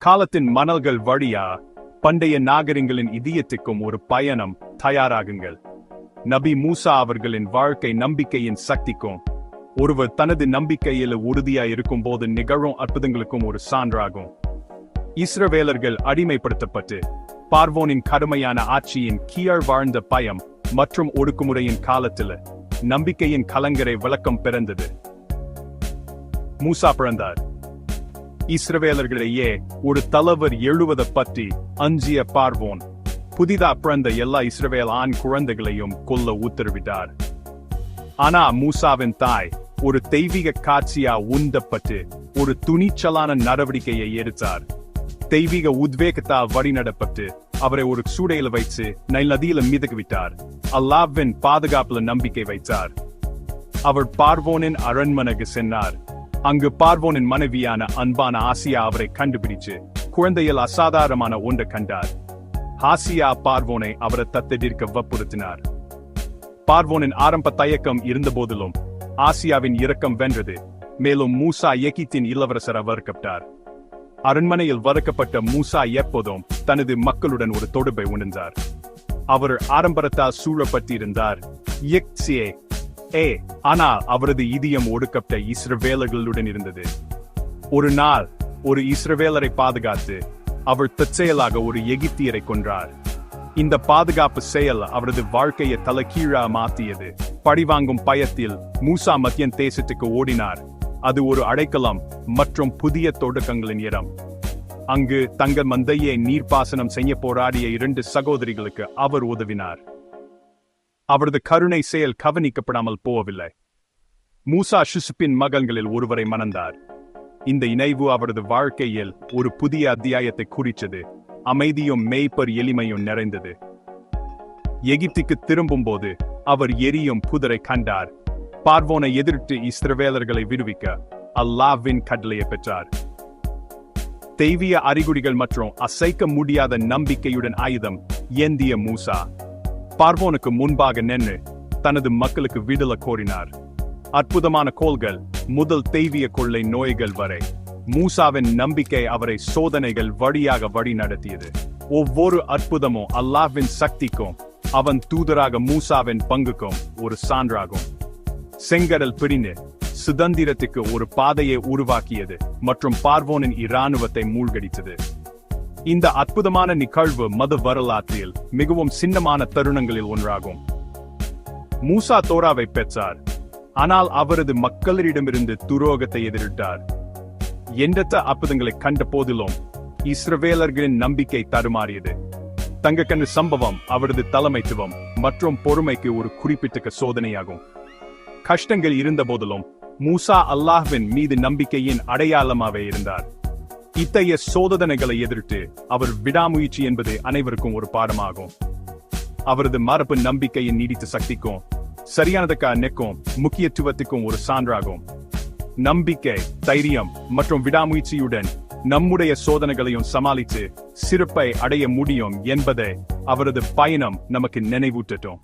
காலத்தின் மணல்கள் வழியா பண்டைய நாகரிகங்களின் இதயத்துக்கும் ஒரு பயணம் தயாராகுங்கள். நபி மூசா அவர்களின் வாழ்க்கை நம்பிக்கையின் சக்திக்கும் ஒருவர் தனது நம்பிக்கையில உறுதியா இருக்கும் போது நிகழும் அற்புதங்களுக்கும் ஒரு சான்றாகும். இஸ்ரவேலர்கள் அடிமைப்படுத்தப்பட்டு பார்வோனின் கடுமையான ஆட்சியின் கீழ் வாழ்ந்த பயம் மற்றும் ஒடுக்குமுறையின் காலத்தில் நம்பிக்கையின் கலங்கரை விளக்கம் பிறந்தது. மூசா பிறந்தார். இஸ்ரவேலர்களிடையே ஒரு தலைவர் எழுவதை பற்றி அஞ்சிய பார்வோன். புதிதா பிறந்த எல்லா இஸ்ரவேல் ஆண் குழந்தைகளையும் கொல்ல உத்தரவிட்டார். ஆனா மூசாவின் தாய் ஒரு தெய்வீக காட்சியா உந்தப்பட்டு ஒரு துணிச்சலான நடவடிக்கையை எடுத்தார். தெய்வீக உத்வேகத்தா வழிநடப்பட்டு அவரை ஒரு சூடையில வைத்து நைல் நதியில மிதக்கு விட்டார் அல்லாவின் பாதுகாப்புல நம்பிக்கை வைத்தார். அவர் பார்வோனின் அரண்மனைக்கு சென்றார். அங்கு பார்வோனின் மனைவியான அன்பான ஆசியா அவரை கண்டுபிடிச்சு குழந்தையில் அசாதாரணமான ஒன்றை கண்டார். ஆசியா பார்வோனை அவரை தத்தெதிர்க்க வற்புறுத்தினார். பார்வோனின் ஆரம்ப தயக்கம் இருந்த போதிலும் ஆசியாவின் இரக்கம் வென்றது. மேலும் மூசா எகித்தின் இளவரசர் வறுக்கப்பட்டார். அரண்மனையில் வறுக்கப்பட்ட மூசா எப்போதும் தனது மக்களுடன் ஒரு தொடர்பை உணர்ந்தார். அவர் ஆடம்பரத்தால் சூழப்பட்டிருந்தார். எக்ஸியே ஏ ஆனால் அவரது இதயம் ஒடுக்கப்பட்ட இஸ்ரவேலர்களுடன் இருந்தது. ஒரு நாள் ஒரு இஸ்ரவேலரை பாதுகாத்து அவர் தற்செயலாக ஒரு எகிப்தியரை கொன்றார் இந்த பாதுகாப்பு செயல் அவரது வாழ்க்கையை தலைகீழா மாத்தியது. பழிவாங்கும் பயத்தில் மூசா மத்தியன் தேசத்துக்கு ஓடினார். அது ஒரு அடைக்கலம் மற்றும் புதிய தொடக்கங்களின் இடம். அங்கு தங்கள் மந்தையை நீர்ப்பாசனம் செய்ய போராடிய இரண்டு சகோதரிகளுக்கு அவர் உதவினார். அவரது கருணை செயல் கவனிக்கப்படாமல் போகவில்லை மூசா ஷுசுப்பின் மகன்களில் ஒருவரை மணந்தார். இந்த இணைவு அவரது வாழ்க்கையில் ஒரு புதிய அத்தியாயத்தை குறித்தது. அமைதியும் மெய்ப்பர் எளிமையும் நிறைந்தது. எகிப்துக்கு திரும்பும்போது அவர் எரியும் புதரை கண்டார். பார்வோனை எதிர்த்து இஸ்ரவேலர்களை விடுவிக்க அல்லாவின் கட்டளையை பெற்றார். தெய்வீய அறிகுறிகள் மற்றும் அசைக்க முடியாத நம்பிக்கையுடன் ஆயுதம் ஏந்திய மூசா. பார்வோனுக்கு முன்பாக நின்று தனது மக்களுக்கு விடுதலை கோரினார். அற்புதமான கோள்கள் முதல் தெய்விய கொள்ளை நோய்கள் வரை மூசாவின் நம்பிக்கை அவரை சோதனைகள் வழியாக வழி நடத்தியது. ஒவ்வொரு அற்புதமும் அல்லாவின் சக்திக்கும் அவன் தூதராக மூசாவின் பங்குக்கும் ஒரு சான்றாகும். செங்கடல் பிரிந்து சுதந்திரத்துக்கு ஒரு பாதையை உருவாக்கியது மற்றும் பார்வோனின் இராணுவத்தை மூழ்கடித்தது. இந்த அற்புதமான நிகழ்வு மத வரலாற்றில் மிகவும் சின்னமான தருணங்களில் ஒன்றாகும். மூசா தோராவை பெற்றார். ஆனால் அவரது மக்களிடமிருந்து துரோகத்தை எதிரிட்டார் எண்ணற்ற அற்புதங்களை கண்ட போதிலும் இஸ்ரவேலர்களின் நம்பிக்கை தடுமாறியது. தங்கக்கண்ணு சம்பவம் அவரது தலைமைத்துவம் மற்றும் பொறுமைக்கு ஒரு குறிப்பிட்ட சோதனையாகும். கஷ்டங்கள் இருந்த போதிலும் மூசா அல்லாஹ்வின் மீது நம்பிக்கையின் அடையாளமாக இருந்தார். இத்தகைய சோதனைகளை எதிர்த்து அவர் விடாமுயற்சி என்பது அனைவருக்கும் ஒரு பாடமாகும். அவரது மரபு நம்பிக்கையின் நீடித்த சக்திக்கும் சரியானதுக்கா நெக்கும் முக்கியத்துவத்துக்கும் ஒரு சான்றாகும். நம்பிக்கை தைரியம் மற்றும் விடாமுயற்சியுடன் நம்முடைய சோதனைகளையும் சமாளித்து சிறப்பை அடைய முடியும் என்பதை அவரது பயணம் நமக்கு நினைவூட்டட்டும்.